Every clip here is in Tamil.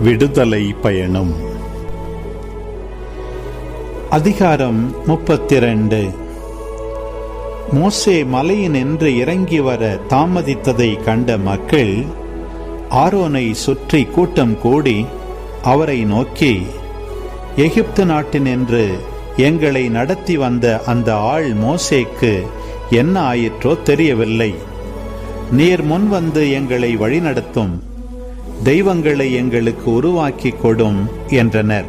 விடுதலை பயணம். அதிகாரம் முப்பத்தி ரெண்டு மோசே மலையினின்று இறங்கி வர தாமதித்ததை கண்ட மக்கள் ஆரோனை சுற்றி கூட்டம் கூடி அவரை நோக்கி எகிப்து நாட்டினின்று எங்களை நடத்தி வந்த அந்த ஆள் மோசேக்கு என்ன ஆயிற்றோ தெரியவில்லை. நீர் முன் வந்து எங்களை வழிநடத்தும். தெய்வங்களை எங்களுக்கு உருவாக்கி கொடும் என்றனர்.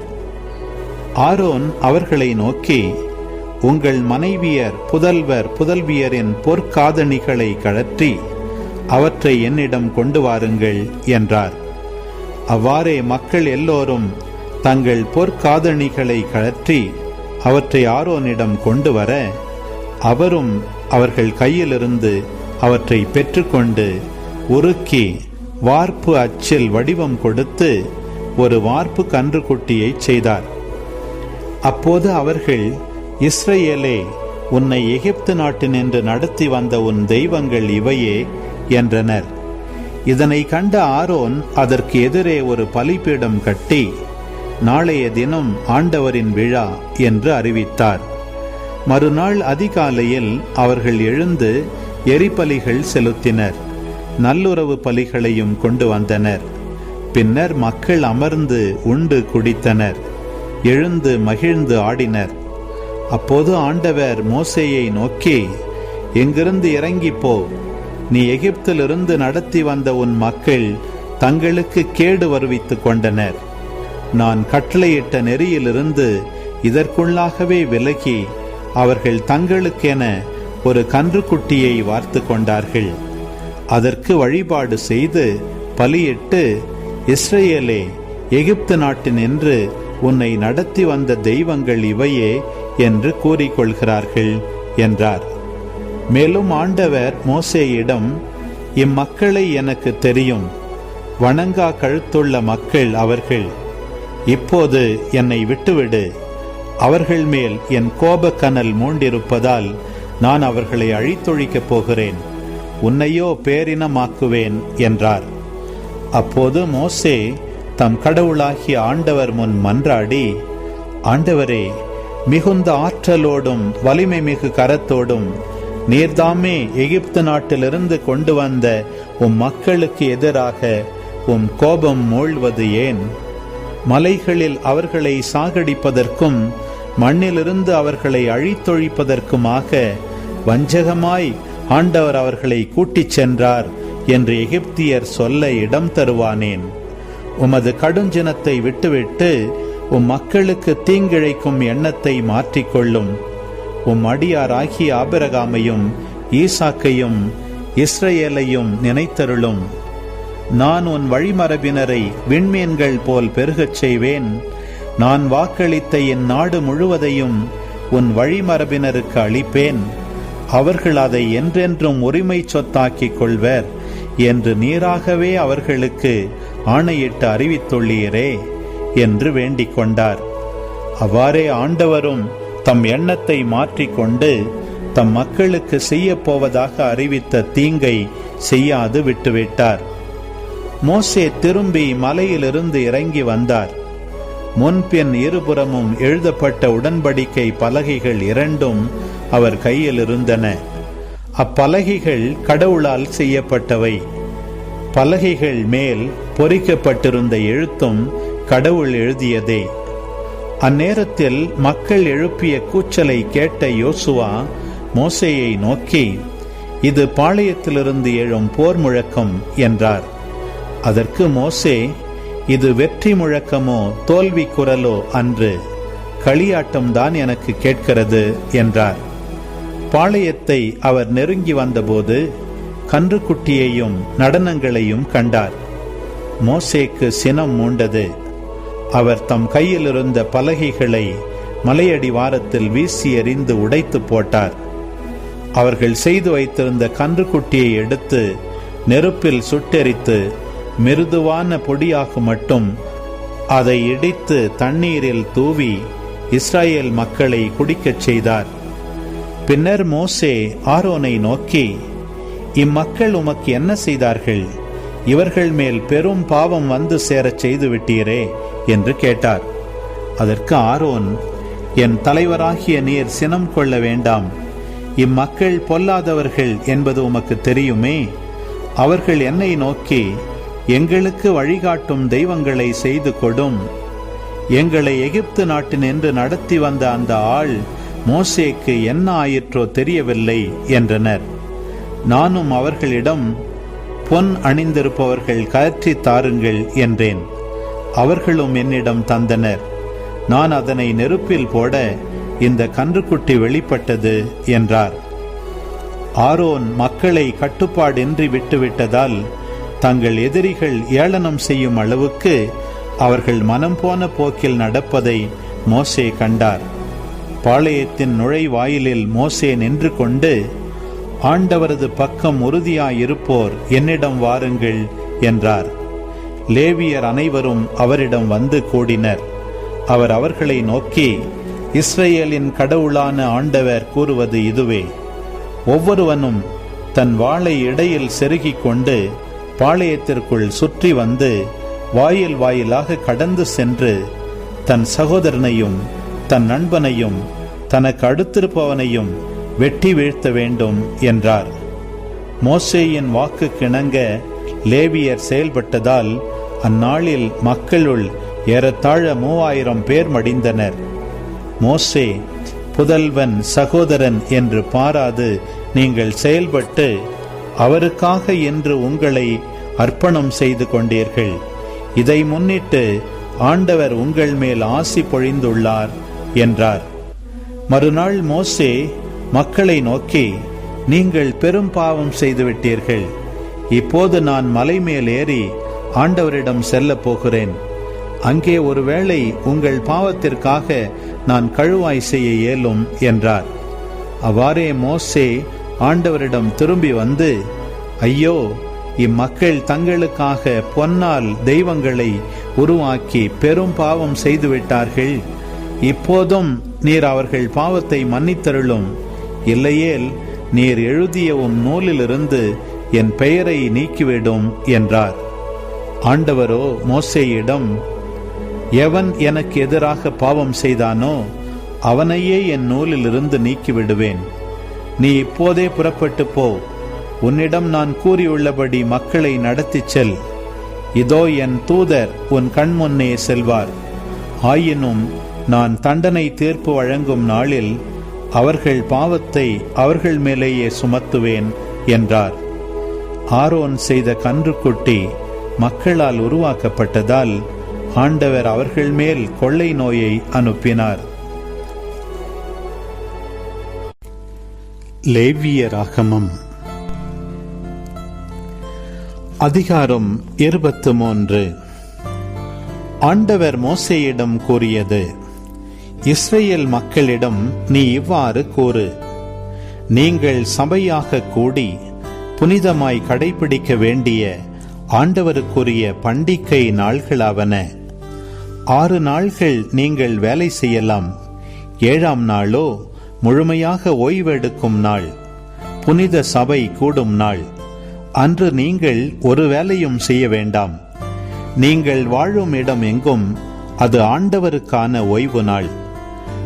ஆரோன் அவர்களை நோக்கி உங்கள் மனைவியர் புதல்வர் புதல்வியரின் பொற்காதணிகளை கழற்றி அவற்றை என்னிடம் கொண்டு வாருங்கள் என்றார். அவ்வாறே மக்கள் எல்லோரும் தங்கள் பொற்காதணிகளை கழற்றி அவற்றை ஆரோனிடம் கொண்டு வர அவரும் அவர்கள் கையிலிருந்து அவற்றை பெற்றுக்கொண்டு உருக்கி வார்ப்பு அச்சில் வடிவம் கொடுத்து ஒரு வார்ப்பு கன்றுக்குட்டியை செய்தார். அப்போது அவர்கள் இஸ்ரேலே உன்னை எகிப்து நாட்டினின்று நடத்தி வந்த உன் தெய்வங்கள் இவையே என்றனர். இதனை கண்ட ஆரோன் அதற்கு எதிரே ஒரு பலிபீடம் கட்டி நாளைய தினம் ஆண்டவரின் விழா என்று அறிவித்தார். மறுநாள் அதிகாலையில் அவர்கள் எழுந்து எரிபலிகள் செலுத்தினர். நல்லுறவு பலிகளையும் கொண்டு வந்தனர். பின்னர் மக்கள் அமர்ந்து உண்டு குடித்தனர். எழுந்து மகிழ்ந்து ஆடினர். அப்போது ஆண்டவர் மோசேயை நோக்கி எங்கிருந்து இறங்கி போ. நீ எகிப்திலிருந்து நடத்தி வந்த உன் மக்கள் தங்களுக்கு கேடு வருவித்துக் கொண்டனர். நான் கட்டளையிட்ட நெறியிலிருந்து இதற்குள்ளாகவே விலகி அவர்கள் தங்களுக்கென ஒரு கன்றுக்குட்டியை வார்த்து கொண்டார்கள். அதற்கு வழிபாடு செய்து பலியிட்டு இஸ்ரேலே எகிப்து நாட்டின் என்று உன்னை நடத்தி வந்த தெய்வங்கள் இவையே என்று கூறிக்கொள்கிறார்கள் என்றார். மேலும் ஆண்டவர் மோசேயிடம் இம்மக்களை எனக்கு தெரியும் வணங்கா கழுத்துள்ள மக்கள் அவர்கள். இப்போது என்னை விட்டுவிடு. அவர்கள் மேல் என் கோபக்கனல் மூண்டிருப்பதால் நான் அவர்களை அழித்தொழிக்கப் போகிறேன். உன்னையோ பேரினமாக்குவேன் என்றார். அப்போது மோசே தம் கடவுளாகிய ஆண்டவர் முன் மன்றாடி ஆண்டவரே மிகுந்த ஆற்றலோடும் வலிமை மிகு கரத்தோடும் நீர்தாமே எகிப்து நாட்டிலிருந்து கொண்டு வந்த உம் மக்களுக்கு எதிராக உம் கோபம் மூழ்வது ஏன்? மலைகளில் அவர்களை சாகடிப்பதற்கும் மண்ணிலிருந்து அவர்களை அழித்தொழிப்பதற்குமாக வஞ்சகமாய் ஆண்டவர் அவர்களை கூட்டிச் சென்றார் என்று எகிப்தியர் சொல்ல இடம் தருவானேன். உமது கடுஞ்சினத்தை விட்டுவிட்டு உம் மக்களுக்கு தீங்கிழைக்கும் எண்ணத்தை மாற்றிக்கொள்ளும். உம் அடியாராகிய ஆபிரகாமையும் ஈசாக்கையும் இஸ்ரேலையும் நினைத்தருளும். நான் உன் வழிமரபினரை விண்மீன்கள் போல் பெருகச் செய்வேன். நான் வாக்களித்த என் நாடு முழுவதையும் உன் வழிமரபினருக்கு அளிப்பேன். அவர்கள் அதை என்றென்றும் உரிமை சொத்தாக்கிக் கொள்வர் என்று நீராகவே அவர்களுக்கு ஆணையிட்டு அறிவித்துள்ளீரே என்று வேண்டிக் கொண்டார். அவ்வாறே ஆண்டவரும் தம் எண்ணத்தை மாற்றிக்கொண்டு தம் மக்களுக்கு செய்யப் போவதாக அறிவித்த தீங்கை செய்யாது விட்டுவிட்டார். மோசே திரும்பி மலையிலிருந்து இறங்கி வந்தார். முன்பின் இருபுறமும் எழுதப்பட்ட உடன்படிக்கை பலகைகள் இரண்டும் அவர் கையில் இருந்தன அப்பலகைகள் கடவுளால் செய்யப்பட்டவை. பலகைகள் மேல் பொறிக்கப்பட்டிருந்த எழுத்தும் கடவுள் எழுதியதே. அந்நேரத்தில் மக்கள் எழுப்பிய கூச்சலை கேட்ட யோசுவா மோசையை நோக்கி இது பாளையத்திலிருந்து எழும் போர் முழக்கம் என்றார். அதற்கு மோசே இது வெற்றி முழக்கமோ தோல்வி குரலோ அன்று? களியாட்டம்தான் எனக்கு கேட்கிறது என்றார். பாளையத்தை அவர் நெருங்கி வந்தபோது கன்றுக்குட்டியையும் நடனங்களையும் கண்டார். மோசேக்கு சினம் மூண்டது. அவர் தம் கையிலிருந்த பலகைகளை மலையடி வாரத்தில் வீசி எறிந்து உடைத்து போட்டார். அவர்கள் செய்து வைத்திருந்த கன்றுக்குட்டியை எடுத்து நெருப்பில் சுட்டெரித்து மிருதுவான பொடியாக மட்டும் அதை இடித்து தண்ணீரில் தூவி இஸ்ராயேல் மக்களை குடிக்கச் செய்தார். பின்னர் மோசே ஆரோனை நோக்கி இம்மக்கள் உமக்கு என்ன செய்தார்கள்? இவர்கள் மேல் பெரும் பாவம் வந்து சேரச் செய்து விட்டீரே? என்று கேட்டார். அதற்கு ஆரோன் என் தலைவராகிய நீர் சினம் கொள்ள வேண்டாம். இம்மக்கள் பொல்லாதவர்கள் என்பது உமக்கு தெரியுமே? அவர்கள் என்னை நோக்கி எங்களுக்கு வழிகாட்டும் தெய்வங்களை செய்து கொடும். எங்களை எகிப்து நாட்டினின்று நடத்தி வந்த அந்த ஆள் மோசேக்கு என்ன ஆயிற்றோ தெரியவில்லை என்றனர். நானும் அவர்களிடம் பொன் அணிந்திருப்பவர்கள் கயற்றி தாருங்கள் என்றேன். அவர்களும் என்னிடம் தந்தனர். நான் அதனை நெருப்பில் போட இந்த கன்றுக்குட்டி வெளிப்பட்டது என்றார். ஆரோன் மக்களை கட்டுப்பாடின்றி விட்டுவிட்டதால் தங்கள் எதிரிகள் ஏளனம் செய்யும் அளவுக்கு அவர்கள் மனம் போன போக்கில் நடப்பதை மோசே கண்டார். பாளையத்தின் நுழைவாயிலில் மோசே நின்று கொண்டு ஆண்டவரது பக்கம் உறுதியாயிருப்போர் என்னிடம் வாருங்கள் என்றார். லேவியர் அனைவரும் அவரிடம் வந்து கூடினர். அவர் அவர்களை நோக்கி இஸ்ரேலின் கடவுளான ஆண்டவர் கூறுவது இதுவே. ஒவ்வொருவனும் தன் வாளை இடையில் செருகிக் கொண்டு பாளையத்திற்குள் சுற்றி வந்து வாயில் வாயிலாக கடந்து சென்று தன் சகோதரனையும் தன் நண்பனையும் தனக்கு அடுத்திருப்பவனையும் வெட்டி வீழ்த்த வேண்டும் என்றார். மோசேயின் வாக்கு கிணங்க லேவியர் செயல்பட்டதால் அந்நாளில் மக்களுள் ஏறத்தாழ மூவாயிரம் பேர் மடிந்தனர். மோசே புதல்வன் சகோதரன் என்று பாராது நீங்கள் செயல்பட்டு அவருக்காக என்று உங்களை அர்ப்பணம் செய்து கொண்டீர்கள். இதை முன்னிட்டு ஆண்டவர் உங்கள் மேல் ஆசி பொழிந்துள்ளார். என்றார். மறுநாள் மோசே மக்களை நோக்கி நீங்கள் பெரும் பாவம் செய்துவிட்டீர்கள். இப்போது நான் மலை மேல் ஏறி ஆண்டவரிடம் செல்லப் போகிறேன். அங்கே ஒருவேளை உங்கள் பாவத்திற்காக நான் கழுவாய் செய்ய இயலும் என்றார். அவ்வாறே மோசே ஆண்டவரிடம் திரும்பி வந்து ஐயோ இம்மக்கள் தங்களுக்காக பொன்னால் தெய்வங்களை உருவாக்கி பெரும் பாவம் செய்துவிட்டார்கள். இப்போதும் நீர் அவர்கள் பாவத்தை மன்னித்தருளும். இல்லையேல் நீர் எழுதிய உன் நூலிலிருந்து என் பெயரை நீக்கிவிடும் என்றார். ஆண்டவரோ மோசேயிடம் எவன் எனக்கு எதிராக பாவம் செய்தானோ அவனையே என் நூலிலிருந்து நீக்கிவிடுவேன். நீ இப்போதே புறப்பட்டு போ. உன்னிடம் நான் கூறியுள்ளபடி மக்களை நடத்திச் செல். இதோ என் தூதர் உன் கண்முன்னே செல்வார். ஆயினும் நான் தண்டனை தீர்ப்பு வழங்கும் நாளில் அவர்கள் பாவத்தை அவர்கள் மேலேயே சுமத்துவேன் என்றார். ஆரோன் செய்த கன்றுக்குட்டி மக்களால் உருவாக்கப்பட்டதால் ஆண்டவர் அவர்கள் மேல் கொள்ளை நோயை அனுப்பினார். லேவியராகமம் அதிகாரம் இருபத்து மூன்று. ஆண்டவர் மோசையிடம் கூறியது இஸ்ரேல் மக்களிடம் நீ இவ்வாறு கூறு. நீங்கள் சபையாக கூடி புனிதமாய் கடைபிடிக்க வேண்டிய ஆண்டவருக்குரிய பண்டிகை நாள்களாவன. ஆறு நாள்கள் நீங்கள் வேலை செய்யலாம். ஏழாம் நாளோ முழுமையாக ஓய்வெடுக்கும் நாள். புனித சபை கூடும் நாள். அன்று நீங்கள் ஒரு வேலையும் செய்ய வேண்டாம். நீங்கள் வாழும் இடம் எங்கும் அது ஆண்டவருக்கான ஓய்வு நாள்.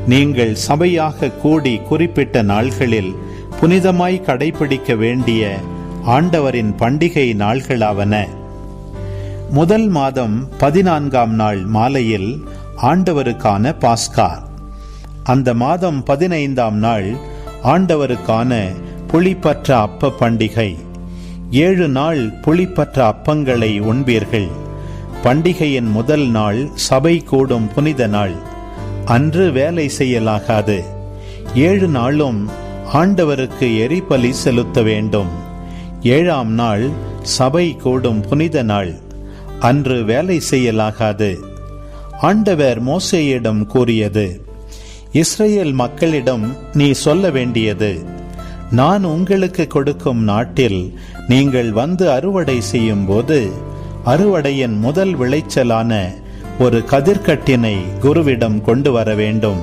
நீங்கள் சபையாக கூடி குறிப்பிட்ட நாள்களில் புனிதமாய் கடைபிடிக்க வேண்டிய ஆண்டவரின் பண்டிகை நாள்களாவன. முதல் மாதம் பதினான்காம் நாள் மாலையில் ஆண்டவருக்கான பாஸ்கா. அந்த மாதம் பதினைந்தாம் நாள் ஆண்டவருக்கான புளிப்பற்ற அப்ப பண்டிகை. ஏழு நாள் புளிப்பற்ற அப்பங்களை உண்பீர்கள். பண்டிகையின் முதல் நாள் சபை கூடும் புனித நாள். அன்று வேலை செய்யலாகாது. ஏழு நாளும் ஆண்டவருக்கு எரிபலி செலுத்த வேண்டும். ஏழாம் நாள் சபை கூடும் புனித நாள். அன்று வேலை செய்யலாகாது. ஆண்டவர் மோசேயிடம் கூறியது இஸ்ரேல் மக்களிடம் நீ சொல்ல வேண்டியது நான் உங்களுக்கு கொடுக்கும் நாட்டில் நீங்கள் வந்து அறுவடை செய்யும் போது அறுவடையின் முதல் விளைச்சலான ஒரு கதிர்கட்டினை குருவிடம் கொண்டு வர வேண்டும்.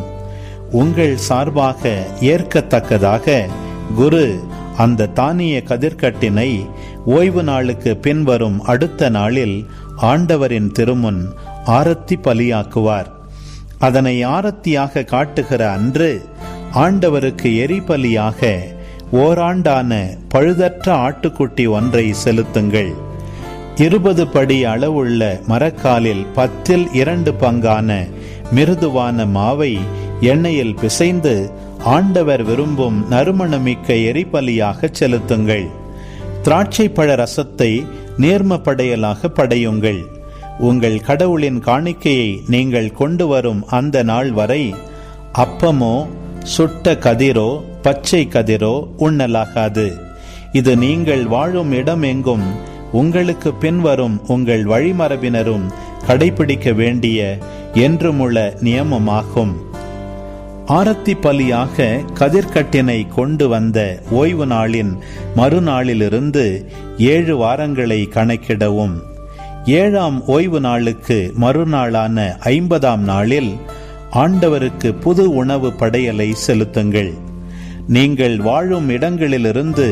உங்கள் சார்பாக ஏற்கத்தக்கதாக குரு அந்த தானிய கதிர்கட்டினை ஓய்வு நாளுக்கு பின்வரும் அடுத்த நாளில் ஆண்டவரின் திருமுன் ஆரத்தி பலியாக்குவார். அதனை ஆரத்தியாக காட்டுகிற அன்று ஆண்டவருக்கு எரிபலியாக ஓராண்டான பழுதற்ற ஆட்டுக்குட்டி ஒன்றை செலுத்துங்கள். இருபது படி அளவுள்ள மரக்காலில் பத்தில் இரண்டு பங்கான மிருதுவான மாவை எண்ணெயில் பிசைந்து ஆண்டவர் விரும்பும் நறுமணமிக்க எரிபலியாக செலுத்துங்கள். திராட்சை பழ ரசத்தை நேர்ம படையலாக படையுங்கள். உங்கள் கடவுளின் காணிக்கையை நீங்கள் கொண்டு வரும் அந்த நாள் வரை அப்பமோ சுட்ட கதிரோ பச்சை கதிரோ உண்ணலாகாது. இது நீங்கள் வாழும் இடம் எங்கும் உங்களுக்கு பின்வரும் உங்கள் வழிமரபினரும் கடைபிடிக்க வேண்டிய என்றுமுள்ள நியமமாகும். ஆரத்தி பலியாக கதிர்கட்டினை கொண்டு வந்த ஓய்வு நாளின் மறுநாளிலிருந்து ஏழு வாரங்களை கணக்கிடவும். ஏழாம் ஓய்வு நாளுக்கு மறுநாளான ஐம்பதாம் நாளில் ஆண்டவருக்கு புது உணவு படையலை செலுத்துங்கள். நீங்கள் வாழும் இடங்களிலிருந்து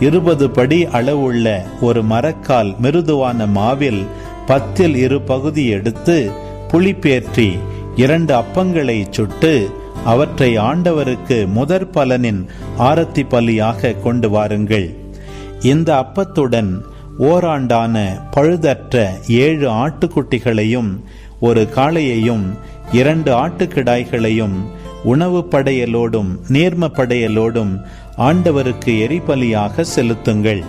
இருபது படி அளவுள்ள ஒரு மரக்கால் மிருதுவான மாவில் பத்தில் இரு பகுதி எடுத்து புளிப்பேற்றி இரண்டு அப்பங்களை சுட்டு அவற்றை ஆண்டவருக்கு முதற் பலனின் ஆரத்தி பலியாக கொண்டு வாருங்கள். இந்த அப்பத்துடன் ஓராண்டான பழுதற்ற ஏழு ஆட்டுக்குட்டிகளையும் ஒரு காளையையும் இரண்டு ஆட்டுக்கிடாய்களையும் உணவு படையலோடும் நீர்ம படையலோடும் ஆண்டவருக்கு எரிபலியாக செலுத்துங்கள்.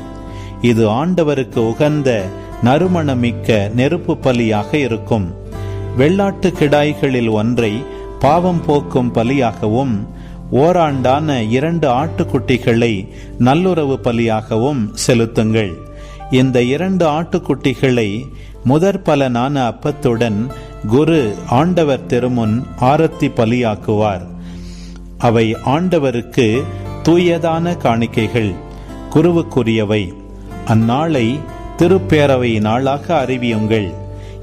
இது ஆண்டவருக்கு உகந்த நறுமணமிக்க நெருப்பு பலியாக இருக்கும். வெள்ளாட்டு கிடாய்களில் ஒன்றை பாவம் போக்கும் பலியாகவும் ஓராண்டான இரண்டு ஆட்டுக்குட்டிகளை நல்லுறவு பலியாகவும் செலுத்துங்கள். இந்த இரண்டு ஆட்டுக்குட்டிகளை முதற் பலனான அப்பத்துடன் குரு ஆண்டவர் திருமுன் ஆரத்தி பலியாக்குவார். அவை ஆண்டவருக்கு தூயதான காணிக்கைகள் குருவுக்குரியவை. அந்நாளை திருப்பேரவை நாளாக அறிவியுங்கள்.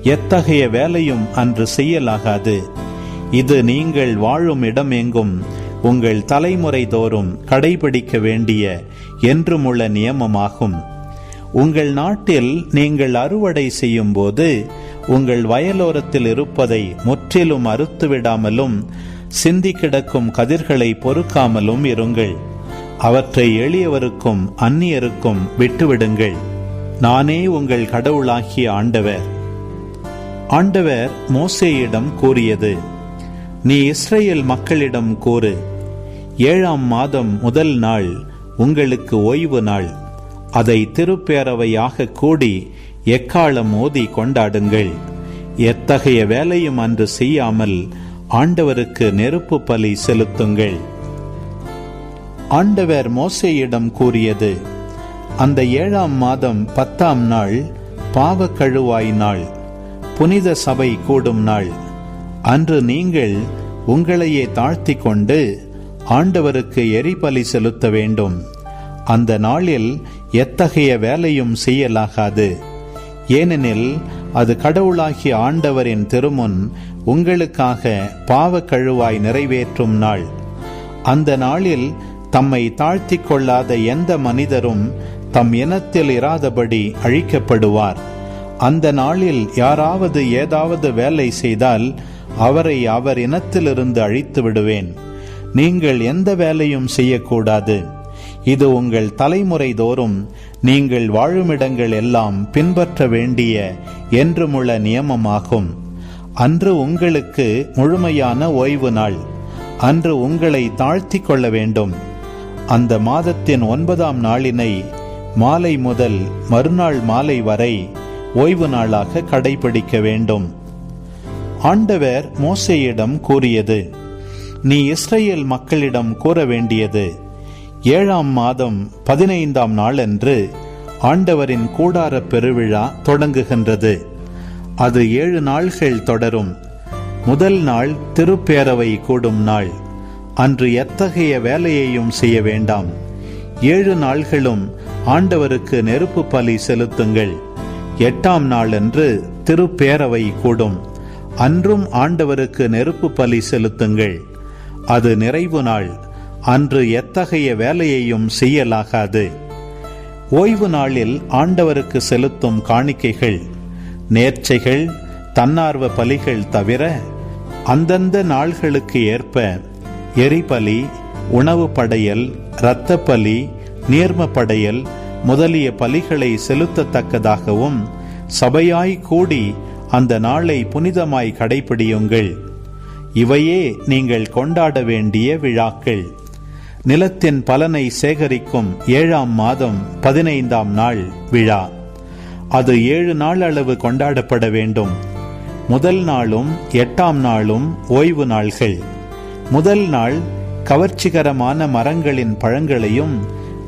எத்தகைய வேலையும் அன்று செய்யலாகாது. இது நீங்கள் வாழும் இடம் எங்கும் உங்கள் தலைமுறை தோறும் கடைபிடிக்க வேண்டிய என்றுமுள்ள நியமமாகும். உங்கள் நாட்டில் நீங்கள் அறுவடை செய்யும் போது உங்கள் வயலோரத்தில் இருப்பதை முற்றிலும் அறுத்துவிடாமலும் சிந்தி கிடக்கும் கதிர்களை பொறுக்காமலும் இருங்கள். அவற்றை எளியவருக்கும் அந்நியருக்கும் விட்டுவிடுங்கள். நானே உங்கள் கடவுளாகிய ஆண்டவர். ஆண்டவர் மோசேயிடம் கூறியது நீ இஸ்ரேல் மக்களிடம் கூறு ஏழாம் மாதம் முதல் நாள் உங்களுக்கு ஓய்வு நாள். அதை திருப்பேரவையாக கூடி எக்காலம் மோதி கொண்டாடுங்கள். எத்தகைய வேலையும் அன்று செய்யாமல் ஆண்டவருக்கு நெருப்பு பலி செலுத்துங்கள். ஆண்டவர் மோசேயிடம் கூறியது அந்த ஏழாம் மாதம் பத்தாம் நாள் பாவக்கழுவாய் நாள் புனித சபை கூடும் நாள். அன்று நீங்கள் உங்களையே தாழ்த்தி கொண்டு ஆண்டவருக்கு எரிபலி செலுத்த வேண்டும். அந்த நாளில் எத்தகைய வேலையும் செய்யலாகாது. ஏனெனில் அது கடவுளாகிய ஆண்டவரின் திருமுன் உங்களுக்காக பாவக்கழுவாய் நிறைவேற்றும் நாள். அந்த நாளில் தம்மை தாழ்த்தி கொள்ளாத எந்த மனிதரும் தம் இனத்தில் இராதபடி அழிக்கப்படுவார். அந்த நாளில் யாராவது ஏதாவது வேலை செய்தால் அவரை அவர் இனத்திலிருந்து அழித்து விடுவேன். நீங்கள் எந்த வேலையும் செய்யக்கூடாது. இது உங்கள் தலைமுறை தோறும் நீங்கள் வாழுமிடங்கள் எல்லாம் பின்பற்ற வேண்டிய என்றுமுள்ள நியமமாகும். அன்று உங்களுக்கு முழுமையான ஓய்வு நாள். அன்று உங்களை தாழ்த்தி கொள்ள வேண்டும். அந்த மாதத்தின் ஒன்பதாம் நாளினை மாலை முதல் மறுநாள் மாலை வரை ஓய்வு நாளாக கடைபிடிக்க வேண்டும். ஆண்டவர் மோசையிடம் கூறியது நீ இஸ்ரேல் மக்களிடம் கூற வேண்டியது ஏழாம் மாதம் பதினைந்தாம் நாளன்று ஆண்டவரின் கூடார பெருவிழா தொடங்குகின்றது. அது ஏழு நாள்கள் தொடரும். முதல் நாள் திருப்பேரவை கூடும் நாள். அன்று எத்தகைய வேலையையும் செய்ய வேண்டாம். ஏழு நாள்களும் ஆண்டவருக்கு நெருப்பு பலி செலுத்துங்கள். எட்டாம் நாளன்று திருப்பேரவை கூடும். அன்றும் ஆண்டவருக்கு நெருப்பு பலி செலுத்துங்கள். அது நிறைவு நாள். அன்று எத்தகைய வேலையையும் செய்யலாகாது. ஓய்வு நாளில் ஆண்டவருக்கு செலுத்தும் காணிக்கைகள் நேர்ச்சைகள் தன்னார்வ பலிகள் தவிர அந்தந்த நாள்களுக்கு ஏற்ப எரிபலி உணவு படையல் இரத்த பலி நீர்ம படையல் முதலிய பலிகளை செலுத்தத்தக்கதாகவும் சபையாய் கூடி அந்த நாளை புனிதமாய் கடைபிடியுங்கள். இவையே நீங்கள் கொண்டாட வேண்டிய விழாக்கள். நிலத்தின் பலனை சேகரிக்கும் ஏழாம் மாதம் பதினைந்தாம் நாள் விழா. அது ஏழு நாள் அளவு கொண்டாடப்பட வேண்டும். முதல் நாளும் எட்டாம் நாளும் ஓய்வு நாள்கள். முதல் நாள் கவர்ச்சிகரமான மரங்களின் பழங்களையும்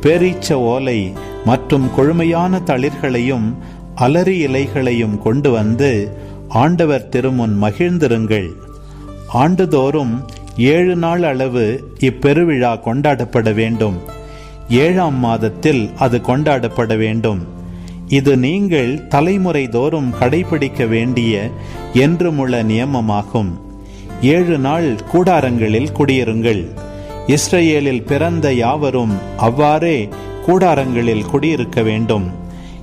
பேரீச்ச ஓலை மற்றும் கொழுமையான தளிர்களையும் அலரி இலைகளையும் கொண்டு வந்து ஆண்டவர் திருமுன் மகிழ்ந்திருங்கள். ஆண்டுதோறும் ஏழு நாள் அளவு இப்பெருவிழா கொண்டாடப்பட வேண்டும். ஏழாம் மாதத்தில் அது கொண்டாடப்பட வேண்டும். இது நீங்கள் தலைமுறை தோறும் கடைபிடிக்க வேண்டிய என்றுமுள்ள நியமமாகும். ஏழு நாள் கூடாரங்களில் குடியிருங்கள். இஸ்ரேலில் பிறந்த யாவரும் அவ்வாறே கூடாரங்களில் குடியிருக்க வேண்டும்.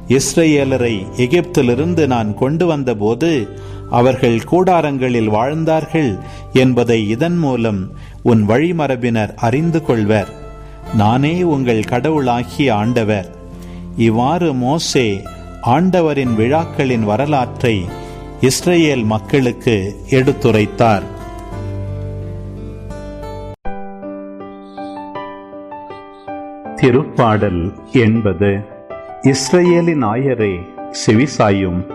இஸ்ரேலரை எகிப்திலிருந்து நான் கொண்டு வந்தபோது அவர்கள் கூடாரங்களில் வாழ்ந்தார்கள் என்பதை இதன் மூலம் உன் வழிமரபினர் அறிந்து கொள்வர். நானே உங்கள் கடவுளாகிய ஆண்டவர். இவ்வாறு மோசே ஆண்டவரின் விழாக்களின் வரலாற்றை இஸ்ரேல் மக்களுக்கு எடுத்துரைத்தார். திருப்பாடல் என்பது இஸ்ரேலின் ஆயரே செவிசாயும்.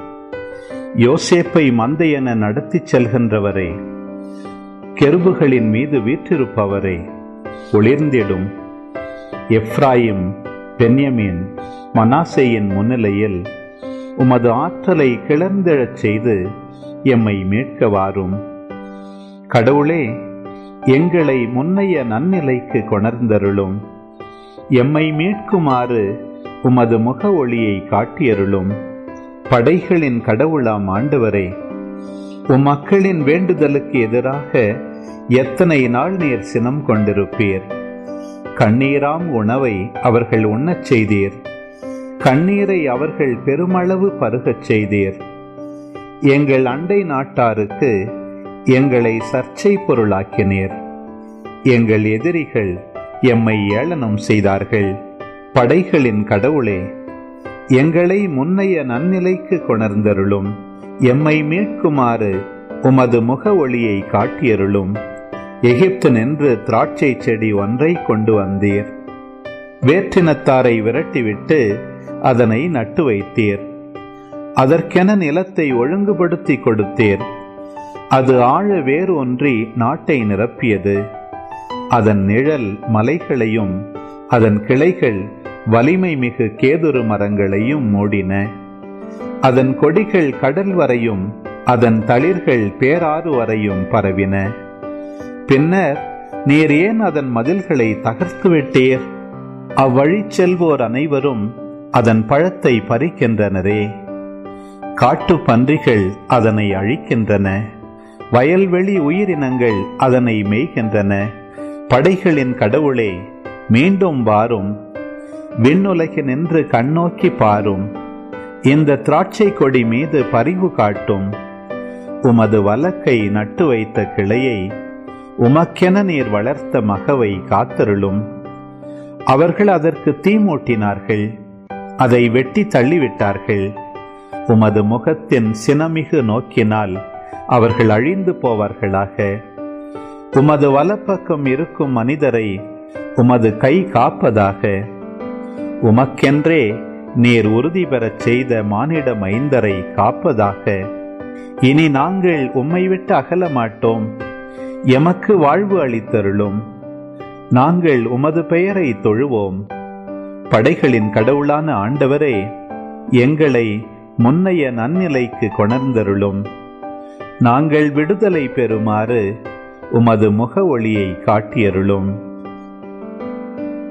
யோசேப்பை மந்தையென நடத்திச் செல்கின்றவரே கெருபுகளின் மீது வீற்றிருப்பவரே ஒளிர்ந்திடும். எஃப்ராயிம் பென்யமின் மனாசேயின் முன்னிலையில் உமது ஆற்றலை கிளர்ந்தெழச் செய்து எம்மை மீட்க வாரும். கடவுளே எங்களை முன்னைய நன்னிலைக்கு கொணர்ந்தருளும். எம்மை மீட்குமாறு உமது முக ஒளியை காட்டியருளும். படைகளின் கடவுளாம் ஆண்டவரே உம் மக்களின் வேண்டுதலுக்கு எதிராக எத்தனை நாள் நீர் சினம் கொண்டிருப்பீர்? கண்ணீராம் உணவை அவர்கள் உண்ணச் செய்தீர். கண்ணீரை அவர்கள் பெருமளவு பருகச் செய்தீர். எங்கள் அண்டை நாட்டாருக்கு எங்களை சர்ச்சை பொருளாக்கினீர். எங்கள் எதிரிகள் எம்மை ஏளனம் செய்தார்கள். படைகளின் கடவுளே எங்களை முன்னைய நன்னிலைக்கு கொணர்ந்தருளும். எம்மை மீட்குமாறு உமது முக ஒளியை காட்டியருளும். எகிப்து நின்று திராட்சை செடி ஒன்றை கொண்டு வந்தீர். வேற்றினத்தாரை விரட்டிவிட்டு அதனை நட்டு வைத்தீர். அதற்கென நிலத்தை ஒழுங்குபடுத்தி கொடுத்தீர். அது ஆழ வேறு ஒன்றி நாட்டை நிரப்பியது. அதன் நிழல் மலைகளையும் அதன் கிளைகள் வலிமை மிகு கேதுரு மரங்களையும் மூடின. அதன் கொடிகள் கடல் வரையும் அதன் தளிர்கள் பேராறு வரையும் பரவின. பின்னர் நீர் ஏன் அதன் மதில்களை தகர்த்து விட்டீர்? அவ்வழி செல்வோர் அனைவரும் அதன் பழத்தை பறிக்கின்றனரே. காட்டு பன்றிகள் அதனை அழிக்கின்றன. வயல்வெளி உயிரினங்கள் அதனை மேய்கின்றன. படைகளின் கடவுளே மீண்டும் வாரும். விண்ணுலகி நின்று கண்ணோக்கி பாரும். இந்த திராட்சை கொடி மீது பரிவு காட்டும். உமது வலக்கை நட்டு வைத்த கிளையை உமக்கென நீர் வளர்த்த மகவை காத்தருளும். அவர்கள் அதற்கு தீ மூட்டினார்கள். அதை வெட்டி தள்ளிவிட்டார்கள். உமது முகத்தின் சினமிகு நோக்கினால் அவர்கள் அழிந்து போவார்களாக. உமது வலப்பக்கம் இருக்கும் மனிதரை உமது கை காப்பதாக. உமக்கென்றே நீர் உறுதி பெறச் செய்த மானிட மைந்தரை காப்பதாக. இனி நாங்கள் உம்மை விட்டு அகல மாட்டோம் எமக்கு வாழ்வு அளித்தருளும். நாங்கள் உமது பெயரை தொழுவோம். படைகளின் கடவுளான ஆண்டவரே எங்களை முன்னைய நன்னிலைக்கு கொணர்ந்தருளும். நாங்கள் விடுதலை பெறுமாறு உமது முக ஒளியை காட்டியருளும்.